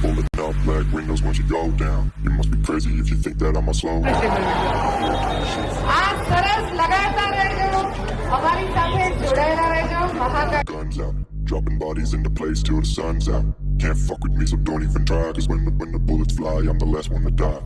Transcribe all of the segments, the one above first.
Pulling up black windows once you go down. You must be crazy if you think that I'ma slow. Guns out, dropping bodies into place till the sun's out. Can't fuck with me, so don't even try. Cause when the, when the bullets fly, I'm the last one to die.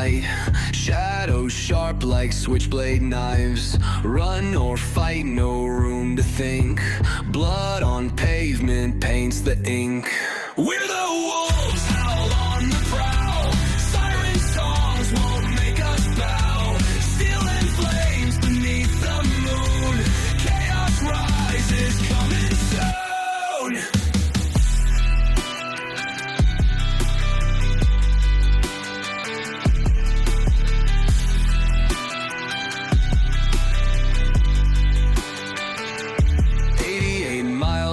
Night. Shadows sharp like switchblade knives. Run or fight, no room to think. Blood on pavement paints the ink. We're the wolves,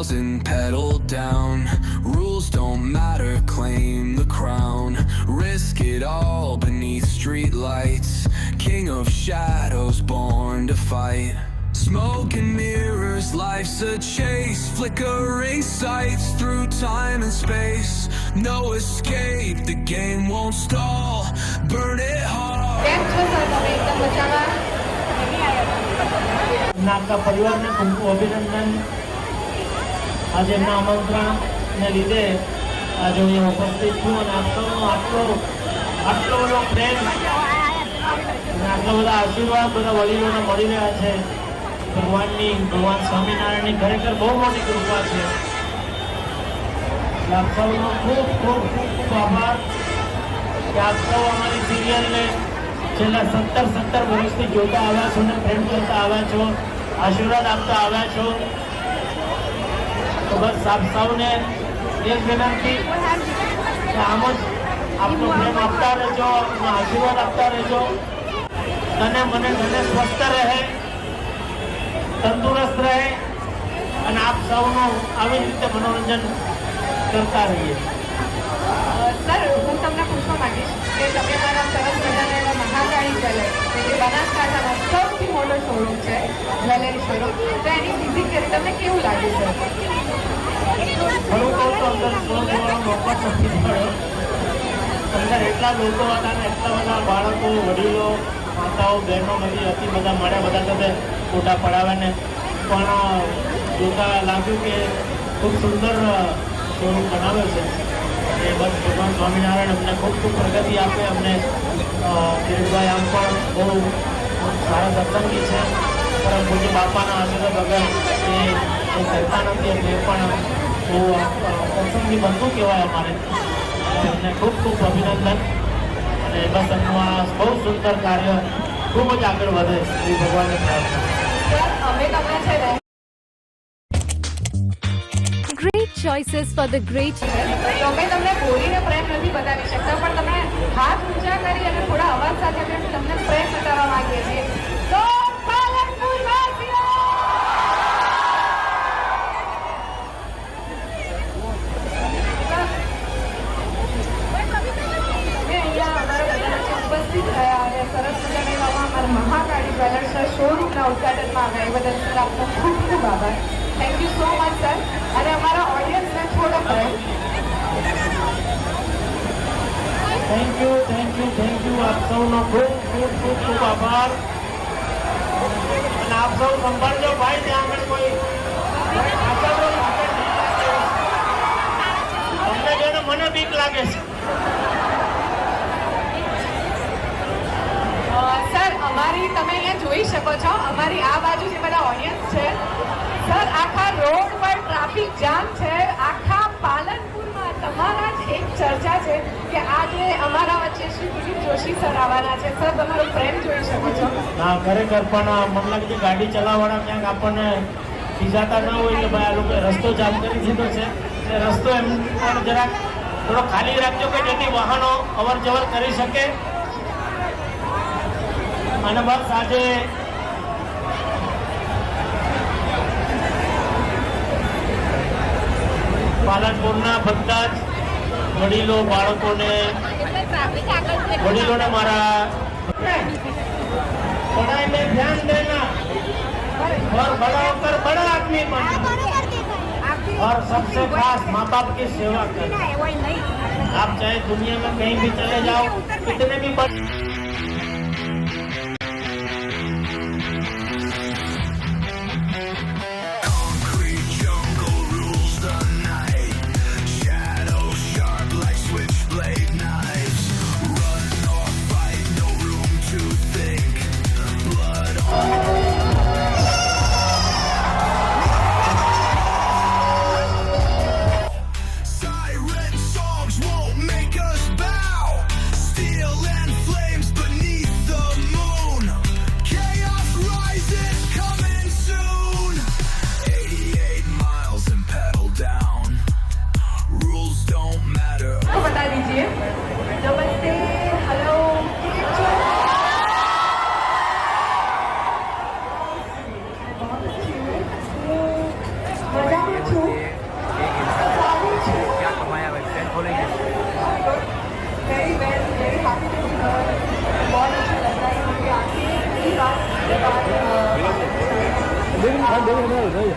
miles and pedal down. Rules don't matter, claim the crown. Risk it all beneath streetlights. King of shadows, born to fight. Smoke and mirrors, life's a chase. Flickering sights through time and space. No escape, the game won't stall. Burn it hard. કેમ છો sir તમે એકદમ મજામાં એમના આખા પરિવારને ખૂબ ખૂબ અભિનંદન આજે એમના આમંત્રણને લીધે આજે હું ઉપસ્થિત છું અને આપ આટલો આટલો બધો પ્રેમ અને આટલા બધા આશીર્વાદ બધા વડીલોને મળી રહ્યા છે. ભગવાનની, ભગવાન સ્વામિનારાયણની ખરેખર બહુ મોટી કૃપા છે. આપ સૌનો ખૂબ ખૂબ ખૂબ ખૂબ આભાર કે આપ સૌ અમારી સિરિયલને છેલ્લા સત્તર સત્તર વર્ષથી જોતા આવ્યા છો ને પ્રેમ કરતા આવ્યા છો, આશીર્વાદ આપતા આવ્યા છો. તો બસ આપ સૌને એક વિનંતી કે આમ જ આપનો પ્રેમ આપતા રહેજો, આપનો આશીર્વાદ આપતા રહેજો. તને મને મને સ્વસ્થ રહે, તંદુરસ્ત રહે અને આપ સૌનું આવી રીતે મનોરંજન કરતા રહીએ. સર, હું તમને પૂછવા માંગીશ કે તમે મારા સરસ મજાના એવા મહાકાળી કે જે બનાસકાંઠાનો સૌથી મોટો શોરૂમ છે જ્વેલરી શોરૂમ. તો એની વિઝિટ કરી તમને કેવું લાગ્યું છે અંદર મળ્યો અંદર એટલા લોકો હતા ને, એટલા બધા બાળકો, વડીલો, માતાઓ, બહેનો બધી હતી બધા મળ્યા, બધા સાથે ફોટા પડાવ્યા ને. પણ જોતા લાગ્યું કે ખૂબ સુંદર શોરૂમ બનાવ્યો છે. એ બસ ભગવાન સ્વામિનારાયણ અમને ખૂબ ખૂબ પ્રગતિ આપે, અમને કિરીટભાઈ આમ પણ બહુ સારા સત્સંગી છે. પણ પૂજ્ય બાપાના આશીર્વાદ વગર એ કરતા નથી, એટલે પણ બહુ અ, સત્સંગી કહેવાય અમારે એમને ખૂબ ખૂબ અભિનંદન. અને બસ એમનું આ બહુ સુંદર કાર્ય ખૂબ જ આગળ વધે એ ભગવાનને પ્રાર્થના. અમે તમને છે ને Great choices for the great તો અમે તમને બોલીને પ્રેમ નથી બતાવી શકતા પણ તમે હાથ ઊંચા કરી અને થોડા અવાજ સાથે અમે તમને પ્રેમ બતાવવા માંગીએ છીએ તો પાલનપુર વાસીઓ! અમે અહીંયા અમારા બધા વચ્ચે ઉપસ્થિત થયા અને સરસ મજાના એવા અમારા મહાકાળી જ્વેલર્સના શોરૂમના ઉદઘાટનમાં આવ્યા. એ બદલ સર, આપનો ખૂબ ખૂબ આભાર. Thank you so much sir અને અમારા ઓડિયન્સને થોડો પ્રેમ thank you thank you thank you આપ સૌનો ખૂબ ખૂબ ખૂબ ખૂબ આભાર. અને આપ સૌ સંભાળજો, ભાઈ, ત્યાં આગળ કોઈ અમને જોઈને મને બીક લાગે છે. અમારી તમે અહીંયા જોઈ શકો છો, અમારી આ બાજુ જે બધા ઓડિયન્સ છે, સર, આખા રોડ પર ટ્રાફિક જામ છે. આખા પાલનપુરમાં તમારા જ એક ચર્ચા છે કે આજે અમારા વચ્ચે શ્રી દિલીપ જોશી સર આવવાના છે. સર, તમારો પ્રેમ જોઈ શકો છો. ના, ખરેખર પણ મને લાગે ગાડી ચલાવવાળા ક્યાંક આપણને ખીજાતા ન હોય કે ભાઈ આ લોકોએ રસ્તો જામ કરી દીધો છે. રસ્તો એમ પણ જરાક થોડો ખાલી રાખજો કે જેથી વાહનો અવર જવર કરી શકે. અને બસ આજે પાલનપુરના બધા જ વડીલો બાળકોને वडीलों ने मारा पढ़ाई में ध्यान देना और बड़ा होकर बड़ा आदमी बनना और सबसे खास माँ बाप की सेवा करना आप चाहे दुनिया में कहीं भी चले जाओ कितने भी बड़े Dale, dale, dale.